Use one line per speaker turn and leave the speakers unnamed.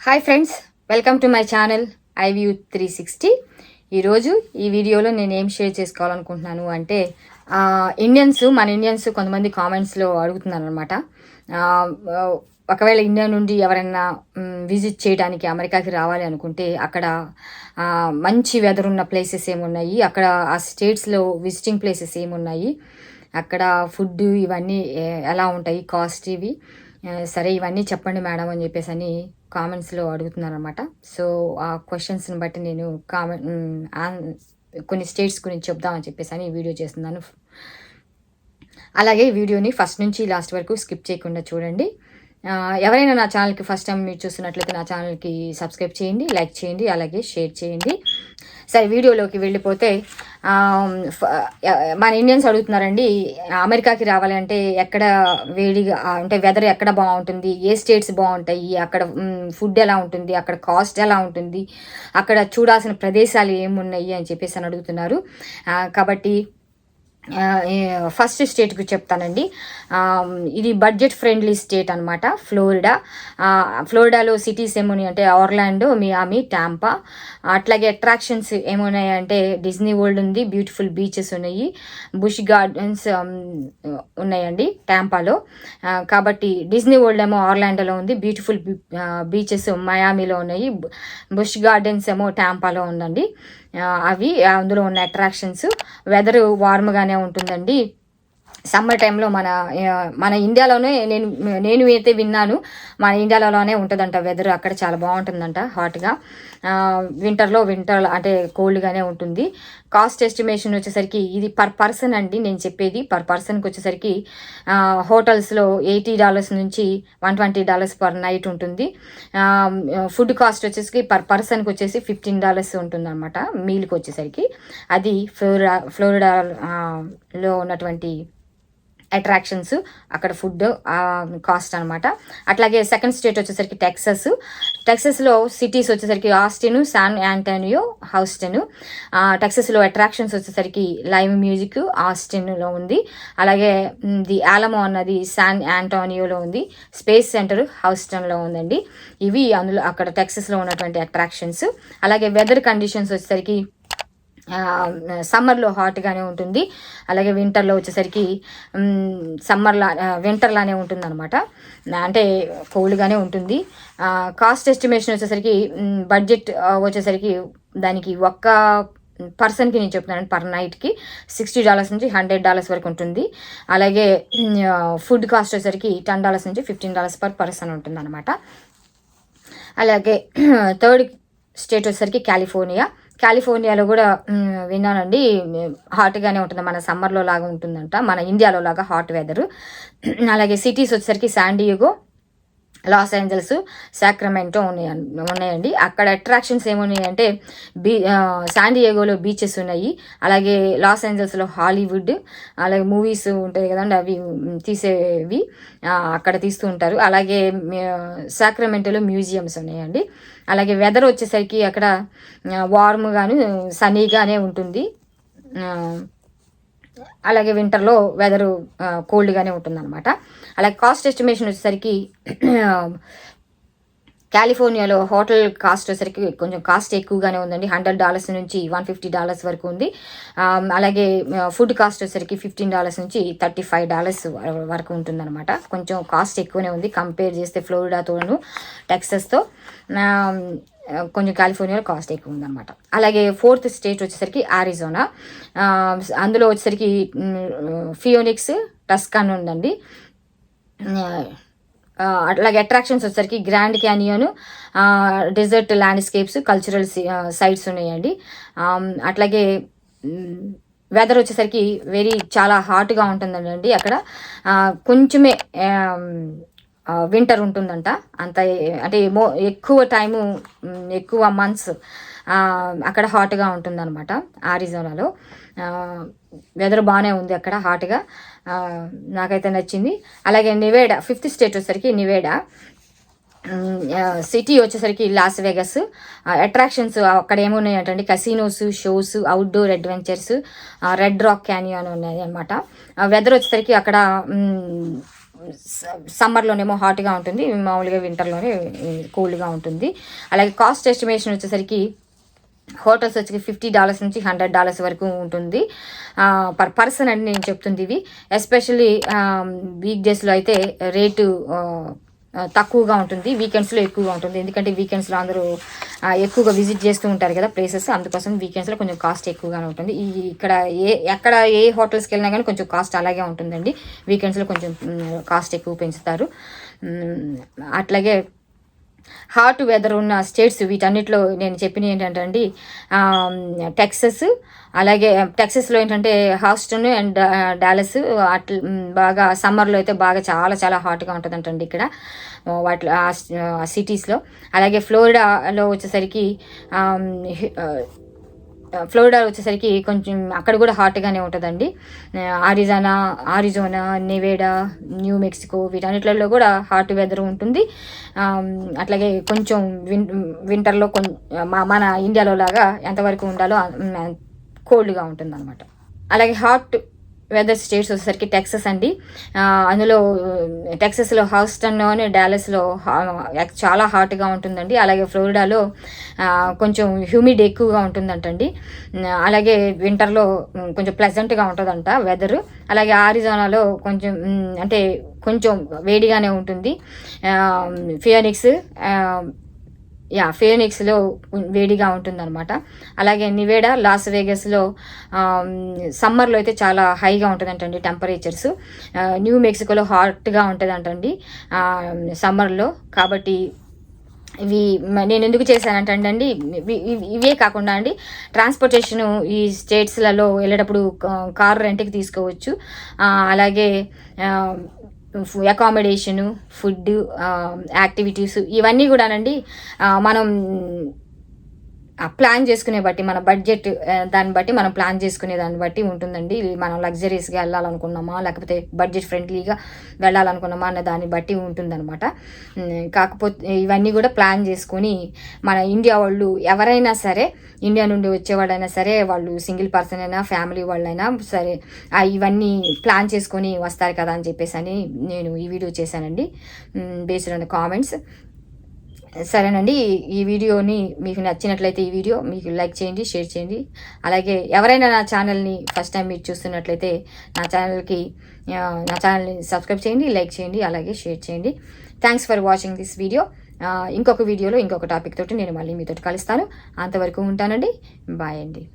Hi friends welcome to my channel I view three sixty ఈరోజు ఈ వీడియోలో నేను ఏం షేర్ చేసుకోవాలనుకుంటున్నాను అంటే ఇండియన్స్ మన ఇండియన్స్ కొంతమంది కామెంట్స్లో అడుగుతున్నారు అనమాట ఒకవేళ ఇండియా నుండి ఎవరైనా విజిట్ చేయడానికి అమెరికాకి రావాలి అనుకుంటే అక్కడ మంచి వెదర్ ఉన్న ప్లేసెస్ ఏమున్నాయి అక్కడ ఆ స్టేట్స్లో విజిటింగ్ ప్లేసెస్ ఏమున్నాయి అక్కడ ఫుడ్ ఇవన్నీ ఎలా ఉంటాయి కాస్ట్ ఇవి సరే ఇవన్నీ చెప్పండి మేడం అని చెప్పేసి అని కామెంట్స్లో అడుగుతున్నారనమాట సో ఆ క్వశ్చన్స్ని బట్టి నేను కామెంట్ కొన్ని స్టేట్స్ గురించి చెప్దామని చెప్పేసి అని వీడియో చేస్తున్నాను. అలాగే వీడియోని ఫస్ట్ నుంచి లాస్ట్ వరకు స్కిప్ చేయకుండా చూడండి. ఎవరైనా నా ఛానల్కి ఫస్ట్ టైం మీరు చూస్తున్నట్లయితే నా ఛానల్కి సబ్స్క్రైబ్ చేయండి లైక్ చేయండి అలాగే షేర్ చేయండి. సరే వీడియోలోకి వెళ్ళిపోతే ఫ- మన ఇండియన్స్ అడుగుతున్నారండి అమెరికాకి రావాలంటే ఎక్కడ వేడిగా అంటే వెదర్ ఎక్కడ బాగుంటుంది ఏ స్టేట్స్ బాగుంటాయి అక్కడ ఫుడ్ ఎలా ఉంటుంది అక్కడ కాస్ట్ ఎలా ఉంటుంది అక్కడ చూడాల్సిన ప్రదేశాలు ఏమున్నాయి అని చెప్పేసి అని అడుగుతున్నారు. కాబట్టి ఫస్ట్ స్టేట్కి చెప్తానండి. ఇది బడ్జెట్ ఫ్రెండ్లీ స్టేట్ అనమాట ఫ్లోరిడా ఫ్లోరిడాలో సిటీస్ ఏమున్నాయి అంటే ఆర్లాండో మియామి ట్యాంపా అట్లాగే అట్రాక్షన్స్ ఏమున్నాయి అంటే డిజ్నీ వరల్డ్ ఉంది బ్యూటిఫుల్ బీచెస్ ఉన్నాయి బుష్ గార్డెన్స్ um, ఉన్నాయండి ట్యాంపాలో కాబట్టి డిజ్నీ వరల్డ్ ఏమో ఆర్లాండోలో ఉంది బ్యూటిఫుల్ బీచెస్ మయామిలో ఉన్నాయి బుష్ గార్డెన్స్ ఏమో ట్యాంపాలో ఉందండి. అవి అందులో ఉన్న అట్రాక్షన్స్ వెదర్ వార్మ్గానే ఉంటుందండి. సమ్మర్ టైంలో మన మన ఇండియాలోనే నేను నేను అయితే విన్నాను మన ఇండియాలోనే ఉంటుందంట వెదర్ అక్కడ చాలా బాగుంటుందంట హాట్గా వింటర్లో వింటర్ అంటే కోల్డ్గానే ఉంటుంది. కాస్ట్ ఎస్టిమేషన్ వచ్చేసరికి ఇది పర్ పర్సన్ అండి నేను చెప్పేది పర్ పర్సన్కి వచ్చేసరికి హోటల్స్లో ఎయిటీ డాలర్స్ నుంచి one twenty dollars per night ఉంటుంది. ఫుడ్ కాస్ట్ వచ్చేసి పర్ పర్సన్కి వచ్చేసి ఫిఫ్టీన్ డాలర్స్ ఉంటుంది అనమాట మీల్కి వచ్చేసరికి. అది ఫ్లోరిడా ఫ్లోరిడాలో ఉన్నటువంటి అట్రాక్షన్స్ అక్కడ ఫుడ్ కాస్ట్ అనమాట అట్లాగే సెకండ్ స్టేట్ వచ్చేసరికి టెక్సస్. టెక్సస్లో సిటీస్ వచ్చేసరికి ఆస్టిన్ శాన్ యాంటోనియో హౌస్టన్. టెక్సస్లో అట్రాక్షన్స్ వచ్చేసరికి లైవ్ మ్యూజిక్ ఆస్టిన్లో ఉంది. అలాగే ది ఆలమో అన్నది శాన్ యాంటోనియోలో ఉంది. స్పేస్ సెంటర్ హౌస్టన్లో ఉందండి. ఇవి అందులో అక్కడ టెక్సస్లో ఉన్నటువంటి అట్రాక్షన్స్. అలాగే వెదర్ కండిషన్స్ వచ్చేసరికి సమ్మర్లో హాట్గానే ఉంటుంది. అలాగే వింటర్లో వచ్చేసరికి సమ్మర్లా వింటర్లానే ఉంటుంది అనమాట అంటే కోల్డ్గానే ఉంటుంది. కాస్ట్ ఎస్టిమేషన్ వచ్చేసరికి బడ్జెట్ వచ్చేసరికి దానికి ఒక్క పర్సన్కి నేను చెప్తున్నాను పర్ నైట్కి సిక్స్టీ డాలర్స్ నుంచి హండ్రెడ్ డాలర్స్ వరకు ఉంటుంది. అలాగే ఫుడ్ కాస్ట్ వచ్చేసరికి టెన్ డాలర్స్ నుంచి ఫిఫ్టీన్ డాలర్స్ పర్ పర్సన్ ఉంటుంది అనమాట అలాగే థర్డ్ స్టేట్ వచ్చేసరికి కాలిఫోర్నియా. కాలిఫోర్నియాలో కూడా విన్నానండి. హాట్గానే ఉంటుంది. మన సమ్మర్లో లాగా ఉంటుందంట. మన ఇండియాలో లాగా హాట్ వెదర్. అలాగే సిటీస్ వచ్చేసరికి శాండియోగో లాస్ ఏంజల్స్ సాక్రమెంటో ఉన్నాయి ఉన్నాయండి. అక్కడ అట్రాక్షన్స్ ఏమున్నాయి అంటే బీ శాండియేగోలో బీచెస్ ఉన్నాయి. అలాగే లాస్ ఏంజల్స్లో హాలీవుడ్ అలాగే మూవీస్ ఉంటాయి కదండి అవి తీసేవి అక్కడ తీస్తూ ఉంటారు. అలాగే సాక్రమెంటోలో మ్యూజియంస్ ఉన్నాయండి. అలాగే వెదర్ వచ్చేసరికి అక్కడ వార్మ్గాను సనీగానే ఉంటుంది. అలాగే వింటర్లో వెదరు కోల్డ్గానే ఉంటుందన్నమాట. అలాగే కాస్ట్ ఎస్టిమేషన్ వచ్చేసరికి కాలిఫోర్నియాలో హోటల్ కాస్ట్ వచ్చేసరికి కొంచెం కాస్ట్ ఎక్కువగానే ఉందండి. హండ్రెడ్ డాలర్స్ నుంచి వన్ ఫిఫ్టీ డాలర్స్ వరకు ఉంది. అలాగే ఫుడ్ కాస్ట్ వచ్చేసరికి ఫిఫ్టీన్ డాలర్స్ నుంచి థర్టీ ఫైవ్ డాలర్స్ వరకు ఉంటుందన్నమాట. కొంచెం కాస్ట్ ఎక్కువనే ఉంది. కంపేర్ చేస్తే ఫ్లోరిడాతోను టెక్సస్తో కొంచెం కాలిఫోర్నియాలో కాస్ట్ ఎక్కువ ఉందన్నమాట. అలాగే ఫోర్త్ స్టేట్ వచ్చేసరికి ఆరిజోనా. అందులో వచ్చేసరికి ఫియోనిక్స్ టస్కాన్ ఉందండి. అట్లాగే అట్రాక్షన్స్ వచ్చేసరికి Grand Canyon desert landscapes cultural sites ఉన్నాయండి. అట్లాగే వెదర్ వచ్చేసరికి వెరీ చాలా హాట్గా ఉంటుందండి అక్కడ. కొంచెమే వింటర్ ఉంటుందంట. అంత అంటే మో ఎక్కువ టైము ఎక్కువ మంత్స్ అక్కడ హాట్గా ఉంటుందన్నమాట ఆరిజోనాలో వెదర్ బాగానే ఉంది అక్కడ హాట్గా నాకైతే నచ్చింది. అలాగే నివేడా ఫిఫ్త్ స్టేట్ వచ్చేసరికి నివేడా సిటీ వచ్చేసరికి లాస్ వెగస్ అట్రాక్షన్స్ అక్కడ ఏమున్నాయంటే casinos shows outdoor adventures red rock canyon ఉన్నాయి అనమాట వెదర్ వచ్చేసరికి అక్కడ సమ్మర్లోనేమో హాట్గా ఉంటుంది మామూలుగా వింటర్లోనే కూల్గా ఉంటుంది. అలాగే కాస్ట్ ఎస్టిమేషన్ వచ్చేసరికి హోటల్స్ వచ్చి ఫిఫ్టీ డాలర్స్ నుంచి హండ్రెడ్ డాలర్స్ వరకు ఉంటుంది. పర్ పర్సన్ అని నేను చెప్తుంది ఇవి. ఎస్పెషల్లీ వీక్ డేస్లో అయితే రేటు తక్కువగా ఉంటుంది వీకెండ్స్లో ఎక్కువగా ఉంటుంది. ఎందుకంటే వీకెండ్స్లో అందరూ ఎక్కువగా విజిట్ చేస్తూ ఉంటారు కదా ప్లేసెస్ అందుకోసం వీకెండ్స్లో కొంచెం కాస్ట్ ఎక్కువగానే ఉంటుంది. ఈ ఇక్కడ ఏ ఎక్కడ ఏ హోటల్స్కి వెళ్ళినా కానీ కొంచెం కాస్ట్ అలాగే ఉంటుందండి. వీకెండ్స్లో కొంచెం కాస్ట్ ఎక్కువ పెంచుతారు. అట్లాగే హాట్ వెదర్ ఉన్న స్టేట్స్ వీటన్నిటిలో నేను చెప్పిన ఏంటంటే అండి టెక్సస్ అలాగే టెక్సస్లో ఏంటంటే హాస్టన్ అండ్ డాలస్ అట్ల బాగా సమ్మర్లో అయితే బాగా చాలా చాలా హాట్గా ఉంటుందంటండి ఇక్కడ. వాటి ఆ సిటీస్లో అలాగే ఫ్లోరిడాలో వచ్చేసరికి ఫ్లోరిడా వచ్చేసరికి కొంచెం అక్కడ కూడా హాట్గానే ఉంటుందండి. Arizona Arizona Nevada New Mexico వీటన్నిటిలో కూడా హాట్ వెదర్ ఉంటుంది. అట్లాగే కొంచెం విన్ వింటర్లో కొంచెం మన ఇండియాలో లాగా ఎంతవరకు ఉండాలో కోల్డ్గా ఉంటుంది అనమాట అలాగే హాట్ వెదర్ స్టేట్స్ వచ్చేసరికి టెక్సస్ అండి. అందులో టెక్సస్లో హాస్టన్లోని డాలస్లో చాలా హాట్గా ఉంటుందండి. అలాగే ఫ్లోరిడాలో కొంచెం హ్యూమిడ్ ఎక్కువగా ఉంటుందంటండి. అలాగే వింటర్లో కొంచెం ప్లెజెంట్గా ఉంటుందంట వెదరు అలాగే ఆరిజోనాలో కొంచెం అంటే కొంచెం వేడిగానే ఉంటుంది. ఫియోనిక్స్ యా ఫేనిక్స్లో వేడిగా ఉంటుందన్నమాట. అలాగే నివేడా లాస్ వేగస్లో సమ్మర్లో అయితే చాలా హైగా ఉంటుందంటండి టెంపరేచర్స్. న్యూ మెక్సికోలో హాట్గా ఉంటుందంటండి సమ్మర్లో. కాబట్టి ఇవి నేను ఎందుకు చేశానంటే అండి ఇవి- ఇవే కాకుండా అండి ట్రాన్స్పోర్టేషన్ ఈ స్టేట్స్లలో వెళ్ళేటప్పుడు కారు రెంట్కి తీసుకోవచ్చు. అలాగే అకామిడేషను ఫుడ్ యాక్టివిటీస్ ఇవన్నీ కూడానండి మనం ప్లాన్ చేసుకునే బట్టి మన బడ్జెట్ దాన్ని బట్టి మనం ప్లాన్ చేసుకునే దాన్ని బట్టి ఉంటుందండి. మనం లగ్జరీస్గా వెళ్ళాలనుకున్నామా లేకపోతే బడ్జెట్ ఫ్రెండ్లీగా వెళ్ళాలనుకున్నామా అన్న దాన్ని బట్టి ఉంటుందన్నమాట. కాకపోతే ఇవన్నీ కూడా ప్లాన్ చేసుకొని మన ఇండియా వాళ్ళు ఎవరైనా సరే ఇండియా నుండి వచ్చేవాళ్ళైనా సరే వాళ్ళు సింగిల్ పర్సన్ అయినా ఫ్యామిలీ వాళ్ళైనా సరే ఇవన్నీ ప్లాన్ చేసుకొని వస్తారు కదా అని చెప్పేసి అని నేను ఈ వీడియో చేశానండి. బేస్డ్ ఆన్ ద కామెంట్స్ సరేనండి. ఈ- వీడియోని మీకు నచ్చినట్లయితే ఈ వీడియో మీకు లైక్ చేయండి షేర్ చేయండి. అలాగే ఎవరైనా నా ఛానల్ని ఫస్ట్ టైం మీరు చూస్తున్నట్లయితే నా ఛానల్కి నా ఛానల్ని సబ్స్క్రైబ్ చేయండి లైక్ చేయండి అలాగే షేర్ చేయండి. Thanks for watching this video ఇంకొక వీడియోలో ఇంకొక టాపిక్ తోటి నేను మళ్ళీ మీతో కలుస్తాను. అంతవరకు ఉంటానండి. బాయ్ అండి.